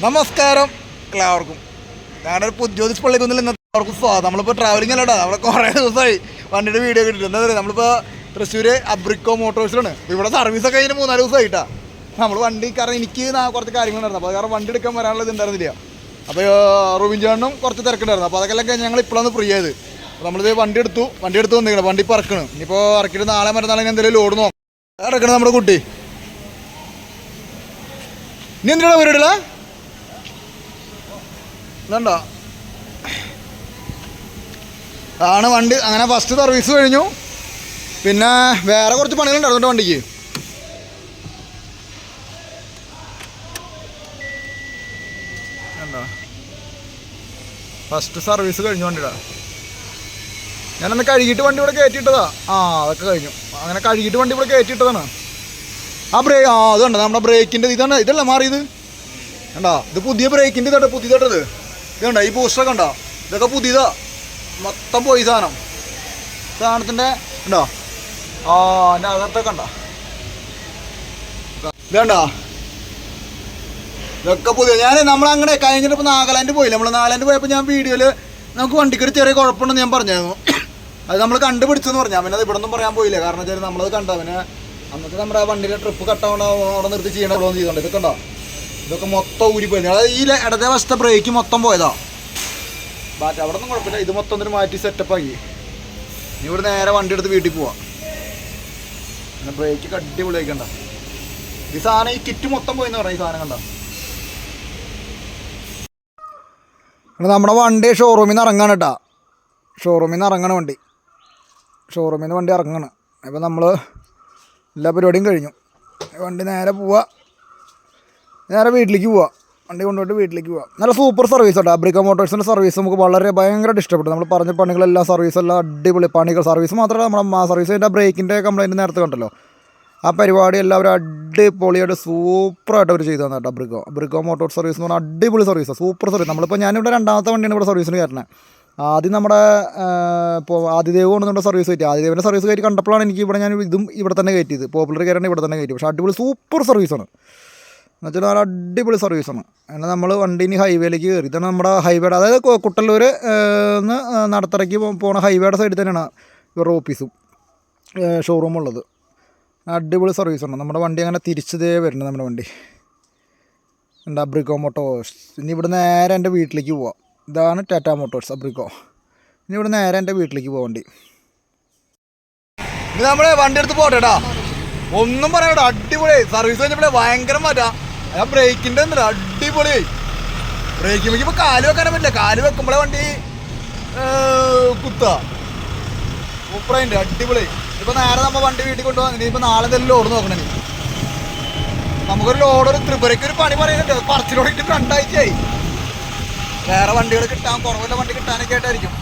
നമസ്കാരം. എല്ലാവർക്കും. ഞാനൊരു പള്ളിക്ക് പള്ളിക്കുന്നിൽ ഇന്നത്തെ എല്ലാവർക്കും സ്വാഗതം. നമ്മളിപ്പോൾ ട്രാവലിംഗ് അല്ലടാ. നമ്മളെ കുറേ ദിവസമായി വണ്ടിയുടെ വീഡിയോ കിട്ടിയിട്ട് എന്താ പറയുക നമ്മളിപ്പോൾ തൃശ്ശൂർ അബ്രിക്കോ മോട്ടോഴ്സിലാണ് ഇവിടെ സർവീസൊക്കെ കഴിഞ്ഞ് മൂന്നാൽ ദിവസമായിട്ടാ നമ്മൾ വണ്ടി കാരണം എനിക്ക് നാ- കുറച്ച് കാര്യങ്ങൾ നടന്നു. അപ്പോൾ കാരണം വണ്ടി എടുക്കാൻ വരാനുള്ളത് ഉണ്ടായിരുന്നില്ല. അപ്പോൾ റൂബിൻ ചേട്ടനും കുറച്ച് തിരക്കുണ്ടായിരുന്നു. അപ്പോൾ അതൊക്കെ ഞങ്ങൾ ഇപ്പോഴാണ് ഫ്രീ ആയത്. നമ്മളിത് വണ്ടി എടുത്തു. വണ്ടി എടുത്ത് വന്നിരിക്കണം. വണ്ടി ഇപ്പോൾ ഇറക്കണം. ഇനിയിപ്പോൾ ഇറക്കിയിട്ട് നാളെ മറ്റന്നാളെ ഞാൻ എന്തെങ്കിലും ലോഡ് നോക്കാം ഇറക്കണം നമ്മുടെ കുട്ടി. ഇനി എന്തിനാണ് പരിപാടിയില്ല ഇതുണ്ടോ അതാണ് വണ്ടി. അങ്ങനെ ഫസ്റ്റ് സർവീസ് കഴിഞ്ഞു. പിന്നെ വേറെ കുറച്ച് പണികളുണ്ടായിരുന്നു വണ്ടിക്ക്. ഫസ്റ്റ് സർവീസ് കഴിഞ്ഞു വണ്ടിയുടെ. ഞാനന്ന് കഴുകിയിട്ട് വണ്ടി ഇവിടെ കയറ്റിയിട്ടതാ. ആ അതൊക്കെ കഴിഞ്ഞു. അങ്ങനെ കഴുകിയിട്ട് വണ്ടി ഇവിടെ കയറ്റിയിട്ടതാണ്. ആ ബ്രേക്ക് ആ അതുണ്ട് നമ്മുടെ ബ്രേക്കിന്റെ ഇതാണ്. ഇതല്ല മാറിയത്? കണ്ടോ? ഇത് പുതിയ ബ്രേക്കിന്റെ ഇതാണ് പുതിയതട്ടത് ഇത് കണ്ടോ ഈ ഒക്കെ ഉണ്ടോ ഇതൊക്കെ പുതിയതാ. മൊത്തം പോയി സാധനം. സാധനത്തിന്റെ ഉണ്ടോ ആ എന്റെ അകത്തൊക്കെ ഉണ്ടോ ഇതുണ്ടോ ഇതൊക്കെ പുതിയ ഞാൻ നമ്മളങ്ങനെ കഴിഞ്ഞിട്ട് ഇപ്പോൾ നാഗാലാൻഡ് പോയില്ല? നമ്മൾ നാഗാലാൻഡ് പോയപ്പോൾ ഞാൻ വീഡിയോയിൽ നമുക്ക് വണ്ടിക്ക് ഒരു ചെറിയ കുഴപ്പമുണ്ടെന്ന് ഞാൻ പറഞ്ഞായിരുന്നു. അത് നമ്മൾ കണ്ടുപിടിച്ചെന്ന് പറഞ്ഞാൽ പിന്നെ ഇവിടെ ഒന്നും പറയാൻ പോയില്ല. കാരണം വെച്ചാൽ നമ്മളത് കണ്ടോ? പിന്നെ അന്നത്തെ നമ്മുടെ ആ വണ്ടിയുടെ ട്രിപ്പ് കട്ടാവണ അവിടെ നിർത്തി ചെയ്യണമെന്ന് ചെയ്തോണ്ട് ഇതൊക്കെ ഉണ്ടോ ഇതൊക്കെ മൊത്തം ഊരിപ്പോയി. അതായത് ഈ ഇടത്തെ വശത്തെ ബ്രേക്ക് മൊത്തം പോയതാ. ബാറ്റ് അവിടെ ഒന്നും കുഴപ്പമില്ല. ഇത് മൊത്തം ഒന്നിനു മാറ്റി സെറ്റപ്പ് ആക്കി. ഇനി ഇവിടെ നേരെ വണ്ടി എടുത്ത് വീട്ടിൽ പോവാം. പിന്നെ ബ്രേക്ക് അടിപൊളിയാക്കണ്ട ഈ സാധനം ഈ കിറ്റ് മൊത്തം പോയെന്ന് പറഞ്ഞ ഈ സാധനം കണ്ട. നമ്മുടെ വണ്ടി ഷോറൂമിൽ നിന്ന് ഇറങ്ങാണ് കേട്ടോ. ഷോറൂമിൽ നിന്ന് ഇറങ്ങണ വണ്ടി. ഷോറൂമിൽ നിന്ന് വണ്ടി ഇറങ്ങണം. അപ്പോൾ നമ്മൾ എല്ലാ പരിപാടിയും കഴിഞ്ഞു. വണ്ടി നേരെ പോവാ. നേരെ വീട്ടിലേക്ക് പോവാം. വണ്ടി കൊണ്ടുപോയിട്ട് വീട്ടിലേക്ക് പോവാം. നല്ല സൂപ്പർ സർവീസ് ആണ് അബ്രിക്ക മോട്ടോഴ്സിന്റെ സർവീസ് നമുക്ക് വളരെ ഭയങ്കരമായിട്ട് ഇഷ്ടപ്പെട്ടു. നമ്മൾ പറഞ്ഞ പണികളെല്ലാം സർവീസ് എല്ലാം അടിപൊളി പണികൾ. സർവീസ് മാത്രമല്ല നമ്മുടെ ആ സർവീസ് അതിന്റെ ബ്രേക്കിന്റെ കംപ്ലൈന്റ് നേരത്തെ കണ്ടല്ലോ. ആ പരിപാടി എല്ലാവരും അടിപൊളിയായിട്ട് സൂപ്പറായിട്ട് അവർ ചെയ്തു തന്നെ കേട്ടോ അബ്രിക്കോ അബ്രിക്കോ മോട്ടോർ സർവീസ് എന്ന് പറഞ്ഞാൽ അടിപൊളി സർവീസാണ് സൂപ്പർ സർവീസ് നമ്മളിപ്പോൾ ഞാനിവിടെ രണ്ടാമത്തെ വണ്ടിയാണ് ഇവിടെ സർവീസിന് കയറണേ ആദ്യം നമ്മുടെ ഇപ്പോൾ ആദിദേവ് കൊണ്ടുവന്ന സർവീസ് കയറ്റി. ആദിദേവിന്റെ സർവീസ് കയറ്റി കണ്ടപ്പോഴാണ് എനിക്ക് ഇവിടെ ഞാൻ ഇതും ഇവിടെ തന്നെ കയറ്റിയത്. പോപ്പുലർ കയറാണ് ഇവിടെ തന്നെ കയറ്റി. പക്ഷേ അടിപൊളി സൂപ്പർ സർവീസാണ് എന്നുവെച്ചാൽ നല്ല അടിപൊളി സർവീസാണ് അങ്ങനെ നമ്മൾ വണ്ടി ഇനി ഹൈവേയിലേക്ക് കയറി ഇതാണ് നമ്മുടെ ഹൈവേയുടെ അതായത് കുട്ടല്ലൂർ നിന്ന് നടത്തറയ്ക്ക് പോകുന്ന പോണ ഹൈവേയുടെ സൈഡിൽ തന്നെയാണ് ഇവരുടെ ഓഫീസും ഷോറൂം ഉള്ളത്. അടിപൊളി സർവീസാണ് നമ്മുടെ വണ്ടി അങ്ങനെ തിരിച്ചതേ വരുന്നത് നമ്മുടെ വണ്ടി. എന്താ അബ്രിക്കോ മോട്ടോഴ്സ് ഇനി ഇവിടെ നേരെ എന്റെ വീട്ടിലേക്ക് പോവാം. ഇതാണ് ടാറ്റ മോട്ടോഴ്സ് അബ്രിക്കോ ഇനി ഇവിടെ നേരെ എന്റെ വീട്ടിലേക്ക് പോകാം വണ്ടി. ഇത് നമ്മളെ വണ്ടി എടുത്ത് പോട്ടെടാ ഒന്നും പറയാം അടിപൊളി. സർവീസ് കഴിഞ്ഞപ്പോഴേ ഭയങ്കര മാറ്റാ. ആ ബ്രേക്കിന്റെ എന്താ അടിപൊളി. ബ്രേക്ക് വെക്കുമ്പോ കാൽ വെക്കാനും പറ്റില്ല. കാൽ വെക്കുമ്പോഴേ വണ്ടി കുത്താ. സൂപ്പറായിട്ട് അടിപൊളി. ഇപ്പൊ നേരെ നമ്മ വണ്ടി വീട്ടിൽ കൊണ്ടുപോകാൻ ഇപ്പൊ നാളെ എന്തെങ്കിലും ലോഡ് നോക്കണേ നമുക്കൊരു ലോഡ് ഒരു ത്രിപുരയ്ക്ക് ഒരു പണി പറയുന്നുണ്ട്. പറച്ചിലോടെ ഇട്ട് രണ്ടാഴ്ചയായി വേറെ വണ്ടികൾ കിട്ടാൻ കുറവുള്ള വണ്ടി കിട്ടാനൊക്കെ ആയിട്ടായിരിക്കും.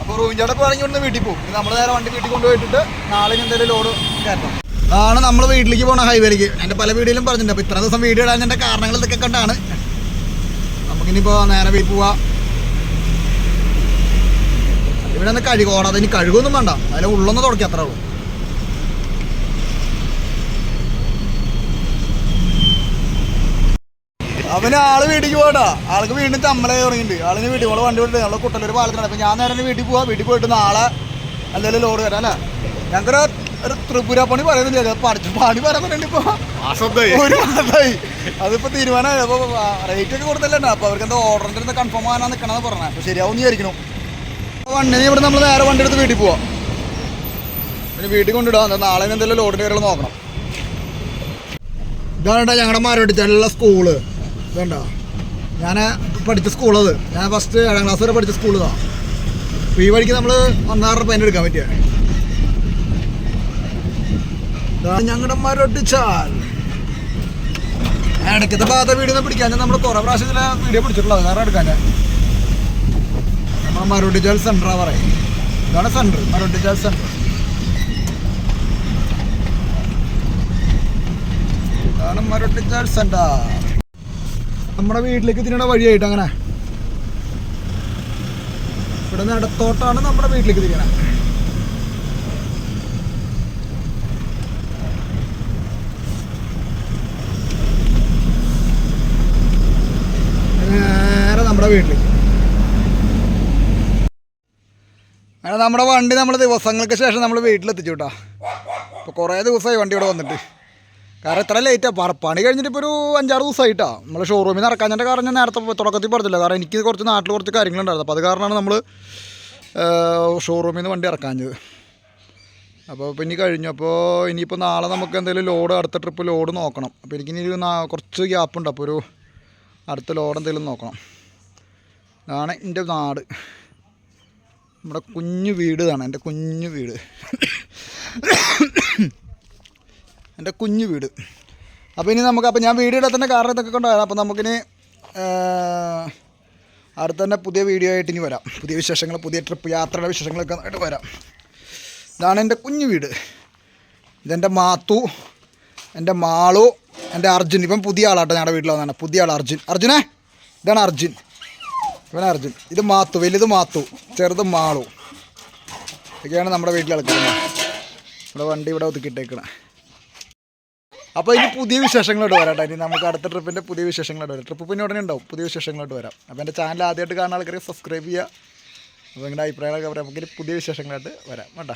അപ്പോൾ റൂമിഞ്ചോടൊക്കെ വേണമെങ്കിൽ ഇവിടുന്ന് വീട്ടിൽ പോകും നമ്മൾ നേരെ വണ്ടി വീട്ടിൽ കൊണ്ടുപോയിട്ടിട്ട് നാളെ എന്തെങ്കിലും ലോഡ് കയറ്റണം അതാണ് നമ്മൾ വീട്ടിലേക്ക് പോണ ഹൈവേയിലേക്ക് എന്റെ പല വീഡിയോയിലും പറഞ്ഞിട്ടുണ്ട്. അപ്പോൾ ഇത്ര ദിവസം വീഡിയോ ഇടാൻ കാരണങ്ങൾ ഇതൊക്കെ കണ്ടാണ്. നമുക്കിനിപ്പോൾ നേരെ വീട്ടിൽ പോവാം. ഇവിടെ ഒന്ന് കഴുകോണം അതിന് കഴുകൊന്നും വേണ്ട. അതിൽ ഉള്ളൊന്ന് തുടക്കി അത്രേ ഉള്ളൂ. അവന് ആൾ വീട്ടിൽ പോകട്ടാ. ആൾക്ക് വീണ്ടും ചമ്മല തുടങ്ങിയിട്ടുണ്ട്. ആളിന് വീട്ടിൽ പോകണം. വണ്ടി വിട്ട് നമ്മളെ കുട്ടലൊരു പാലത്തിനാണ് അപ്പം ഞാൻ നേരെ വീട്ടിൽ പോവാം. വീട്ടിൽ പോയിട്ട് നാളെ അല്ലെങ്കിൽ ലോഡ് വരാം അല്ലേ? ഞങ്ങൾക്കൊരു ഒരു ത്രിപുര പണി പറയുന്നില്ല പണി പറയുന്നുണ്ട് ഒരു മാസമായി അതിപ്പോ തീരുമാനമായി. അപ്പൊ റേറ്റ് ഒക്കെ കൊടുത്തല്ലോ അപ്പൊ അവർക്ക് എന്താ ഓർഡറിന്റെ കൺഫേം ആകാൻ നിൽക്കണമെന്ന് പറഞ്ഞത് അപ്പൊ ശരിയാവും വിചാരിക്കണം വണ്ടി ഇവിടെ നമ്മൾ നേരെ വണ്ടി എടുത്ത് വീട്ടിൽ പോവാം. പിന്നെ വീട്ടിൽ കൊണ്ടിടാം എന്താ നാളെ എന്തെങ്കിലും ലോഡിന് കയറി നോക്കണം. ഇതാണ് ഞങ്ങളുടെ മാരോട്ടിച്ചുള്ള സ്കൂൾ ഇതണ്ട? ഞാൻ പഠിച്ച സ്കൂളത് ഞാൻ ഫസ്റ്റ് ഏഴാം ക്ലാസ് വരെ പഠിച്ച സ്കൂളിതാണ് അപ്പോൾ ഈ വഴിക്ക് നമ്മൾ ഒന്നാറ് പെൻ എടുക്കാൻ പറ്റിയ? ഞങ്ങളുടെ മരൊട്ടിച്ചാൽ ഇടയ്ക്കത്തെ ഭാഗത്തെ വീഡിയോ ഒന്നും പിടിക്കാൻ നമ്മൾ കുറേ പ്രാവശ്യം ചില വീഡിയോ പിടിച്ചിട്ടുള്ളത് കാരണം എടുക്കാൻ നമ്മുടെ മരൊട്ടിച്ചാൽ സെന്ററാ പറയും ഇതാണ് സെന്റർ മരൊട്ടിച്ചാൽ സെന്റർ ഇതാണ് മരൊട്ടിച്ചാൽ സെന്റർ നമ്മുടെ വീട്ടിലേക്ക് തിരിയണ വഴിയായിട്ട് അങ്ങനെ. ഇവിടെ നിന്ന് ഇടത്തോട്ടാണ് നമ്മുടെ വീട്ടിലേക്ക് തിരിയണേ. നമ്മുടെ വീട്ടിൽ അങ്ങനെ നമ്മുടെ വണ്ടി നമ്മൾ ദിവസങ്ങൾക്ക് ശേഷം നമ്മൾ വീട്ടിലെത്തിച്ചു കേട്ടോ ഇപ്പോൾ കുറേ ദിവസമായി വണ്ടി ഇവിടെ വന്നിട്ട്. കാരണം ഇത്ര ലേറ്റാണ് പണി കഴിഞ്ഞിട്ട് ഇപ്പോൾ ഒരു അഞ്ചാറ് ദിവസമായിട്ടാ നമ്മൾ ഷോറൂമിൽ നിന്ന് ഇറക്കാഞ്ഞിന്റെ കാരണം ഞാൻ നേരത്തെ തുടക്കത്തിൽ പറഞ്ഞില്ല. കാരണം എനിക്ക് കുറച്ച് നാട്ടിൽ കുറച്ച് കാര്യങ്ങളുണ്ടായിരുന്നു. അപ്പോൾ അത് കാരണമാണ് നമ്മൾ ഷോറൂമിൽ നിന്ന് വണ്ടി ഇറക്കാഞ്ഞത്. അപ്പോൾ ഇനി കഴിഞ്ഞു. അപ്പോൾ ഇനിയിപ്പോൾ നാളെ നമുക്ക് എന്തെങ്കിലും ലോഡ് അടുത്ത ട്രിപ്പ് ലോഡ് നോക്കണം. അപ്പോൾ എനിക്കിനി കുറച്ച് ഗ്യാപ്പ് ഉണ്ട്. അപ്പോൾ ഒരു അടുത്ത ലോഡ് എന്തെങ്കിലും നോക്കണം. ഇതാണ് എന്റെ നാട്. നമ്മുടെ കുഞ്ഞു വീട് ഇതാണ് എന്റെ കുഞ്ഞു വീട്. എന്റെ കുഞ്ഞു വീട്. അപ്പോൾ ഇനി നമുക്ക് അപ്പോൾ ഞാൻ വീഡിയോ ഇടത്തിന്റെ കാരണം ഇതൊക്കെ കൊണ്ടുവരാം അപ്പോൾ നമുക്കിനി അടുത്ത തന്നെ പുതിയ വീഡിയോ ആയിട്ട് ഇനി വരാം. പുതിയ വിശേഷങ്ങൾ പുതിയ ട്രിപ്പ് യാത്രയുടെ വിശേഷങ്ങളൊക്കെ ആയിട്ട് വരാം. ഇതാണ് എന്റെ കുഞ്ഞു വീട്. ഇതെന്റെ മാത്തു എന്റെ മാളു എന്റെ അർജുൻ. ഇപ്പം പുതിയ ആളാട്ടോ ഞങ്ങളുടെ വീട്ടിൽ വന്നതാണ്. പുതിയ ആൾ അർജുൻ. അർജുനെ ഇതാണ് അർജുൻ. ഇവൻ അർജുൻ. ഇത് മാത്തു വലുത് മാത്തു ചെറുത് മാളു. ഇതൊക്കെയാണ് നമ്മുടെ വീട്ടിൽ കളിക്കുന്നത് നമ്മുടെ വണ്ടി ഇവിടെ ഒതുക്കിയിട്ടേക്കണേ. അപ്പോൾ ഇനി പുതിയ വിശേഷങ്ങളോട് വരാം കേട്ടോ ഇനി നമുക്ക് അടുത്ത ട്രിപ്പിന്റെ പുതിയ വിശേഷങ്ങളോട് വരാം. ട്രിപ്പ് പിന്നെ ഉടനെ ഉണ്ടാവും. പുതിയ വിശേഷങ്ങളോട് വരാം. അപ്പോൾ എന്റെ ചാനൽ ആദ്യമായിട്ട് കാണുന്ന ആൾക്കാരെ സബ്സ്ക്രൈബ് ചെയ്യുക. അപ്പോൾ നിങ്ങളുടെ അഭിപ്രായങ്ങളൊക്കെ പറയാം. നമുക്കിനി പുതിയ വിശേഷങ്ങളായിട്ട് വരാം. കേട്ടോ.